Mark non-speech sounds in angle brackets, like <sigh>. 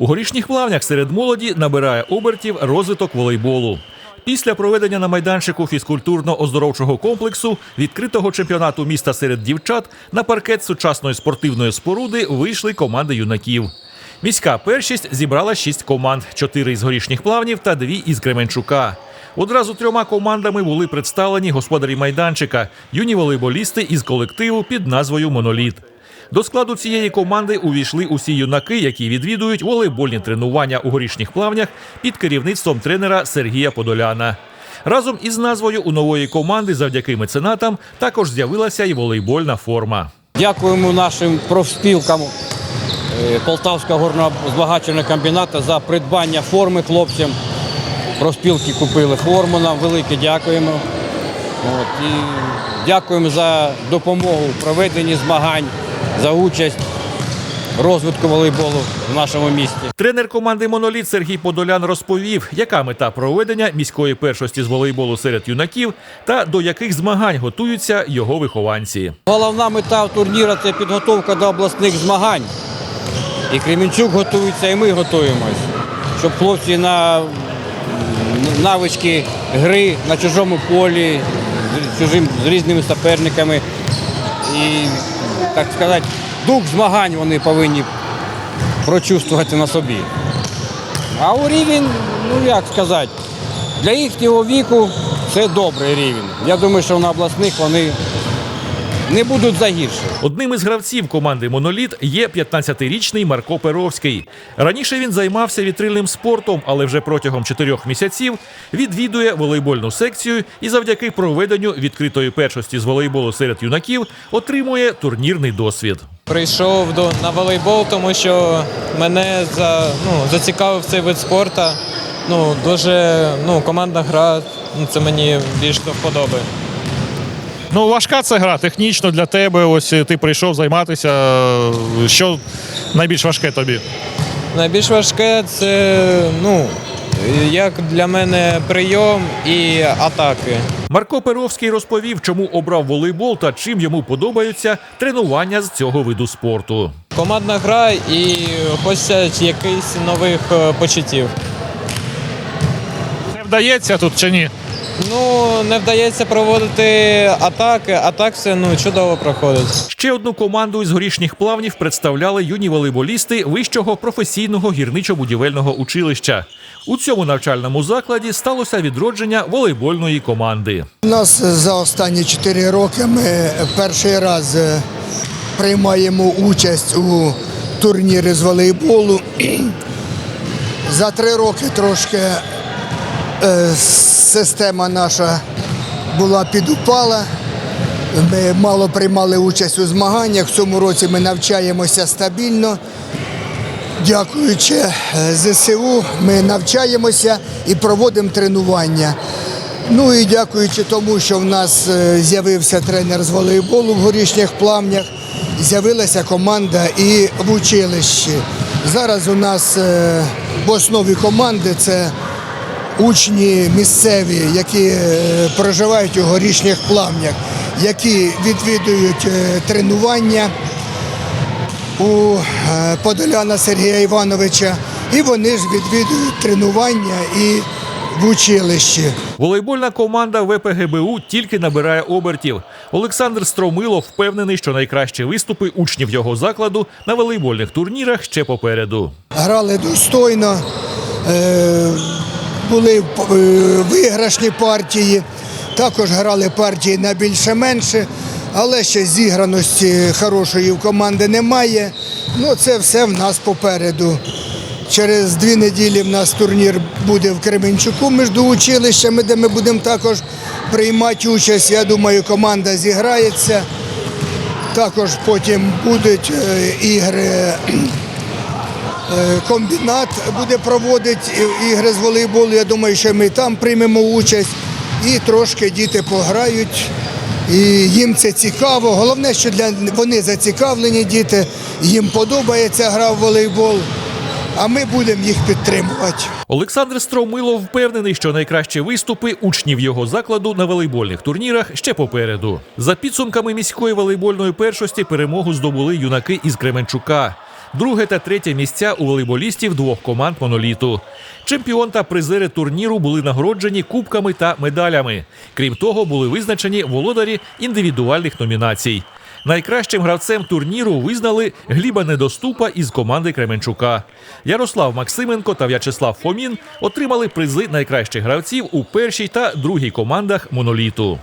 У горішніх плавнях серед молоді набирає обертів розвиток волейболу. Після проведення на майданчику фізкультурно-оздоровчого комплексу відкритого чемпіонату міста серед дівчат на паркет сучасної спортивної споруди вийшли команди юнаків. Міська першість зібрала шість команд: чотири із горішніх плавнів та дві із Кременчука. Одразу трьома командами були представлені господарі майданчика, юні волейболісти із колективу під назвою Моноліт. До складу цієї команди увійшли усі юнаки, які відвідують волейбольні тренування у горішніх плавнях під керівництвом тренера Сергія Подоляна. Разом із назвою у нової команди, завдяки меценатам, також з'явилася і волейбольна форма. Дякуємо нашим профспілкам е, Полтавського горного збагаченого комбінату за придбання форми хлопцям. Профспілки купили форму нам, велике дякуємо. От, і дякуємо за допомогу в проведенні змагань, за участь розвитку волейболу в нашому місті. Тренер команди Моноліт Сергій Подолян розповів, яка мета проведення міської першості з волейболу серед юнаків та до яких змагань готуються його вихованці. Головна мета турніру це підготовка до обласних змагань. І Кремінчук готується, і ми готуємось, щоб хлопці на навички гри на чужому полі, з, чужим, з різними суперниками. І, так сказати, дух змагань вони повинні прочувствувати на собі. А у рівень, ну як сказати, для їхнього віку це добрий рівень. Я думаю, що на обласних вони не будуть загірші. Одним із гравців команди Моноліт є 15-річний Марко Перовський. Раніше він займався вітрильним спортом, але вже протягом чотирьох місяців відвідує волейбольну секцію і завдяки проведенню відкритої першості з волейболу серед юнаків отримує турнірний досвід. Прийшов до на волейбол, тому що мене за ну зацікавив цей вид спорту. Ну дуже ну командна гра. Ну це мені більш до вподоби. Ну, важка це гра, технічно для тебе. Ось ти прийшов займатися. Що найбільш важке тобі? Найбільш важке це ну як для мене прийом і атаки. Марко Перовський розповів, чому обрав волейбол та чим йому подобаються тренування з цього виду спорту. Командна гра і хочеться якихось нових е, почуттів. Не вдається тут чи ні? Ну не вдається проводити атаки, а так все ну чудово проходить. Ще одну команду із горішніх плавнів представляли юні волейболісти вищого професійного гірничо-будівельного училища. У цьому навчальному закладі сталося відродження волейбольної команди. У нас за останні 4 роки ми перший раз е, приймаємо участь у турнірі з волейболу. <clears throat> За три роки трошки е, система наша була підупала. Ми мало приймали участь у змаганнях. В цьому році ми навчаємося стабільно. Дякуючи е, ЗСУ, ми навчаємося і проводимо тренування. Ну і дякуючи тому, що в нас е, з'явився тренер з волейболу в горішніх плавнях, з'явилася команда і в училищі. Зараз у нас е, в основі команди це учні місцеві, які е, проживають у горішніх плавнях, які відвідують е, тренування у е, Подоляна Сергія Івановича, і вони ж відвідують тренування і в училищі. Волейбольна команда ВПГБУ тільки набирає обертів. Олександр Стромилов впевнений, що найкращі виступи учнів його закладу на волейбольних турнірах ще попереду. Грали достойно, е, були е, виграшні партії, також грали партії на більше-менше, але ще зіграності хорошої в команди немає. Ну, це все в нас попереду. Через дві неділі в нас турнір буде в Кременчуку між училищами, де ми будемо також приймати участь. Я думаю, команда зіграється. Також потім будуть е, ігри комбінат буде проводити ігри з волейболу. Я думаю, що ми там приймемо участь і трошки діти пограють. І їм це цікаво. Головне, що для вони зацікавлені діти, їм подобається гра в волейбол, а ми будемо їх підтримувати. Олександр Стромилов впевнений, що найкращі виступи учнів його закладу на волейбольних турнірах ще попереду. За підсумками міської волейбольної першості перемогу здобули юнаки із Кременчука. Друге та третє місця у волейболістів двох команд моноліту. Чемпіон та призери турніру були нагороджені кубками та медалями. Крім того, були визначені володарі індивідуальних номінацій. Найкращим гравцем турніру визнали Гліба Недоступа із команди Кременчука. Ярослав Максименко та В'ячеслав Фомін отримали призи найкращих гравців у першій та другій командах моноліту.